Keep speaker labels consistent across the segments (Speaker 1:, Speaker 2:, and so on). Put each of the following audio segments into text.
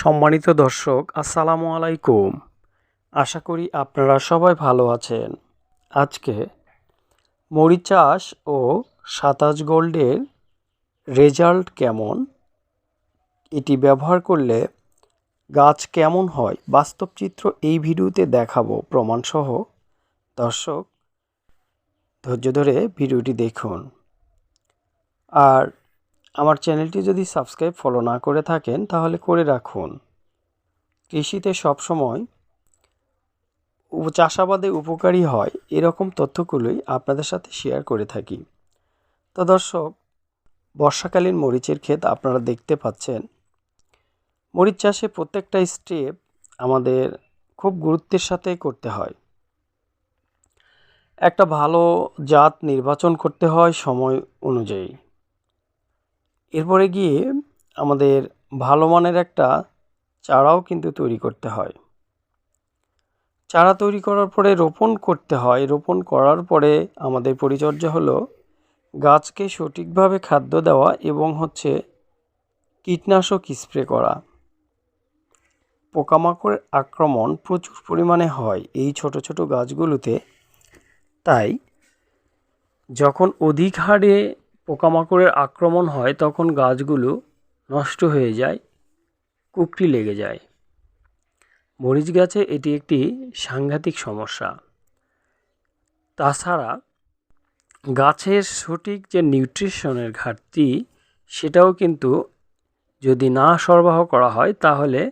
Speaker 1: সম্মানিত দর্শক, আসসালামু আলাইকুম। আশা করি আপনারা সবাই ভালো আছেন। আজকে মরিচাষ ও সাতাশ গোল্ডের রেজাল্ট কেমন? এটি ব্যবহার করলে গাছ কেমন হয়? বাস্তব চিত্র এই ভিডিওতে দেখাবো প্রমাণসহ। দর্শক, ধৈর্য ধরে ভিডিওটি দেখুন। আর আমার চ্যানেলটি যদি সাবস্ক্রাইব ফলো না করে থাকেন, তাহলে করে রাখুন। কৃষিতে সবসময় চাষাবাদে উপকারী হয় এরকম তথ্যগুলোই আপনাদের সাথে শেয়ার করে থাকি। তো দর্শক, বর্ষাকালীন মরিচের ক্ষেত আপনারা দেখতে পাচ্ছেন। মরিচ চাষে প্রত্যেকটা স্টেপ আমাদের খুব গুরুত্বের সাথে করতে হয়। একটা ভালো জাত নির্বাচন করতে হয় সময় অনুযায়ী। এরপরে গিয়ে আমাদের ভালো মানের একটা চারাও কিন্তু তৈরি করতে হয়। চারা তৈরি করার পরে রোপণ করতে হয়। রোপণ করার পরে আমাদের পরিচর্যা হলো গাছকে সঠিকভাবে খাদ্য দেওয়া এবং হচ্ছে কীটনাশক স্প্রে করা। পোকামাকড়ের আক্রমণ প্রচুর পরিমাণে হয় এই ছোট ছোট গাছগুলোতে। তাই যখন অধিক হারে পোকামাকড়ের আক্রমণ হয় তখন গাছগুলো নষ্ট হয়ে যায় কুকরি লেগে যায়। মরিচ গাছে এটি একটি সাংঘাতিক সমস্যা। তাছাড়া গাছের সঠিক যে নিউট্রিশনের ঘাটতি, সেটাও কিন্তু যদি না সরবরাহ করা হয়, তাহলে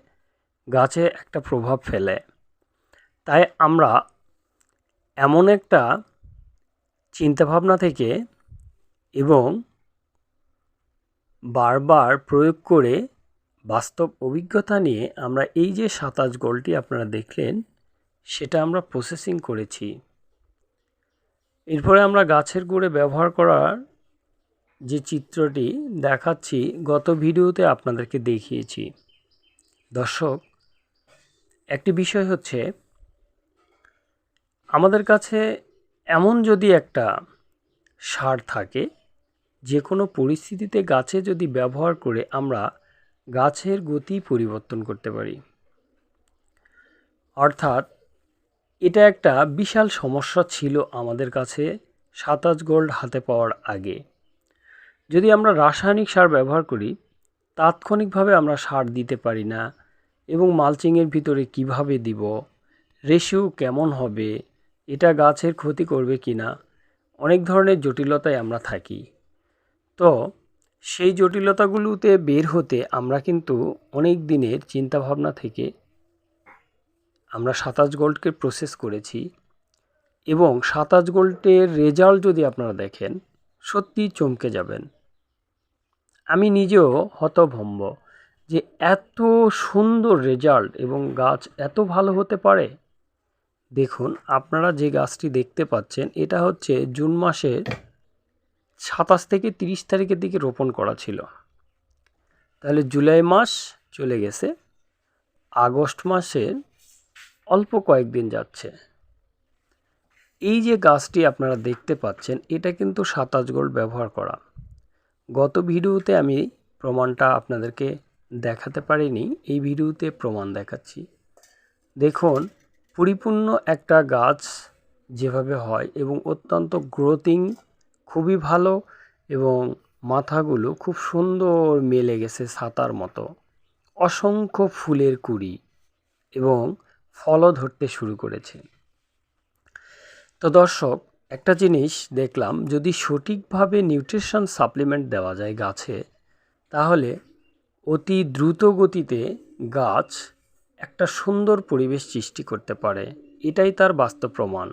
Speaker 1: গাছে একটা প্রভাব ফেলে। তাই আমরা এমন একটা চিন্তাভাবনা থেকে এবং বারবার প্রয়োগ করে বাস্তব অভিজ্ঞতা নিয়ে আমরা এই যে সাতাশ গোলটি আপনারা দেখলেন, সেটা আমরা প্রসেসিং করেছি। এরপরে আমরা গাছের গুঁড়ে ব্যবহার করার যে চিত্রটি দেখাচ্ছি, গত ভিডিওতে আপনাদেরকে দেখিয়েছি। দর্শক, একটি বিষয় হচ্ছে, আমাদের কাছে এমন যদি একটা সার থাকে যে কোনো পরিস্থিতিতে গাছে যদি ব্যবহার করে আমরা গাছের গতি পরিবর্তন করতে পারি। অর্থাৎ এটা একটা বিশাল সমস্যা ছিল আমাদের কাছে সাতাশ গোল্ড হাতে পাওয়ার আগে। যদি আমরা রাসায়নিক সার ব্যবহার করি, তাৎক্ষণিকভাবে আমরা সার দিতে পারি না এবং মালচিংয়ের ভিতরে কীভাবে দিব, রেশিও কেমন হবে, এটা গাছের ক্ষতি করবে কি না অনেক ধরনের জটিলতায় আমরা থাকি। তো সেই জটিলতাগুলোতে বের হতে আমরা কিন্তু অনেক দিনের চিন্তাভাবনা থেকে আমরা সাতাশ গোল্ডকে প্রসেস করেছি এবং সাতাশ গোল্ডের রেজাল্ট যদি আপনারা দেখেন, সত্যি চমকে যাবেন। আমি নিজেও হতভম্ব যে এত সুন্দর রেজাল্ট এবং গাছ এত ভালো হতে পারে। দেখুন, আপনারা যে গাছটি দেখতে পাচ্ছেন, এটা হচ্ছে জুন মাসের সাতাশ থেকে তিরিশ তারিখের দিকে রোপণ করা ছিল। তাহলে জুলাই মাস চলে গেছে। আগস্ট মাসের অল্প কয়েকদিন যাচ্ছে। এই যে গাছটি আপনারা দেখতে পাচ্ছেন, এটা কিন্তু সাতাশ গোল্ড ব্যবহার করা। গত ভিডিওতে আমি প্রমাণটা আপনাদেরকে দেখাতে পারিনি, এই ভিডিওতে প্রমাণ দেখাচ্ছি। দেখুন, পরিপূর্ণ একটা গাছ যেভাবে হয় এবং অত্যন্ত গ্রোথিং খুবই ভালো এবং মাথাগুলো খুব সুন্দর মেলে গেছে ছাতার মতো। অসংখ্য ফুলের কুড়ি এবং ফলও ধরতে শুরু করেছে। তো দর্শক, একটা জিনিস দেখলাম, যদি সঠিকভাবে নিউট্রিশন সাপ্লিমেন্ট দেওয়া যায় গাছে, তাহলে অতি দ্রুত গতিতে গাছ একটা সুন্দর পরিবেশ সৃষ্টি করতে পারে। এটাই তার বাস্তব প্রমাণ।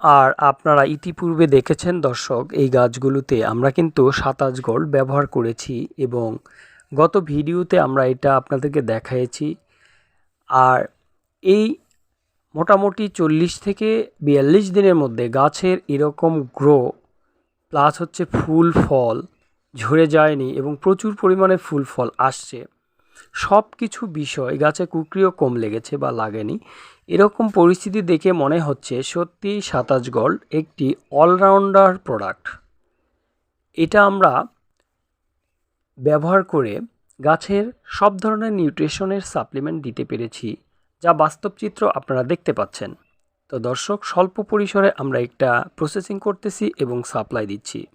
Speaker 1: আর আপনারা ইতিপূর্বে দেখেছেন দর্শক, এই গাছগুলোতে আমরা কিন্তু সাতাশ গোল্ড ব্যবহার করেছি এবং গত ভিডিওতে আমরা এটা আপনাদেরকে দেখাইছি। আর এই মোটামুটি চল্লিশ থেকে বিয়াল্লিশ দিনের মধ্যে গাছের এরকম গ্রো প্লাস হচ্ছে ফুল ফল ঝরে যায়নি এবং প্রচুর পরিমাণে ফুল ফল আসছে। সব কিছু বিষয় গাছে কুকরিও কম লেগেছে বা লাগেনি। এরকম পরিস্থিতি দেখে মনে হচ্ছে সত্যি সাতাশ গোল্ড একটি অলরাউন্ডার প্রোডাক্ট এটা আমরা ব্যবহার করে গাছের সব ধরনের নিউট্রিশনের সাপ্লিমেন্ট দিতে পেরেছি, যা বাস্তব চিত্র আপনারা দেখতে পাচ্ছেন। তো দর্শক, স্বল্প পরিসরে আমরা একটা প্রসেসিং করতেছি এবং সাপ্লাই দিচ্ছি।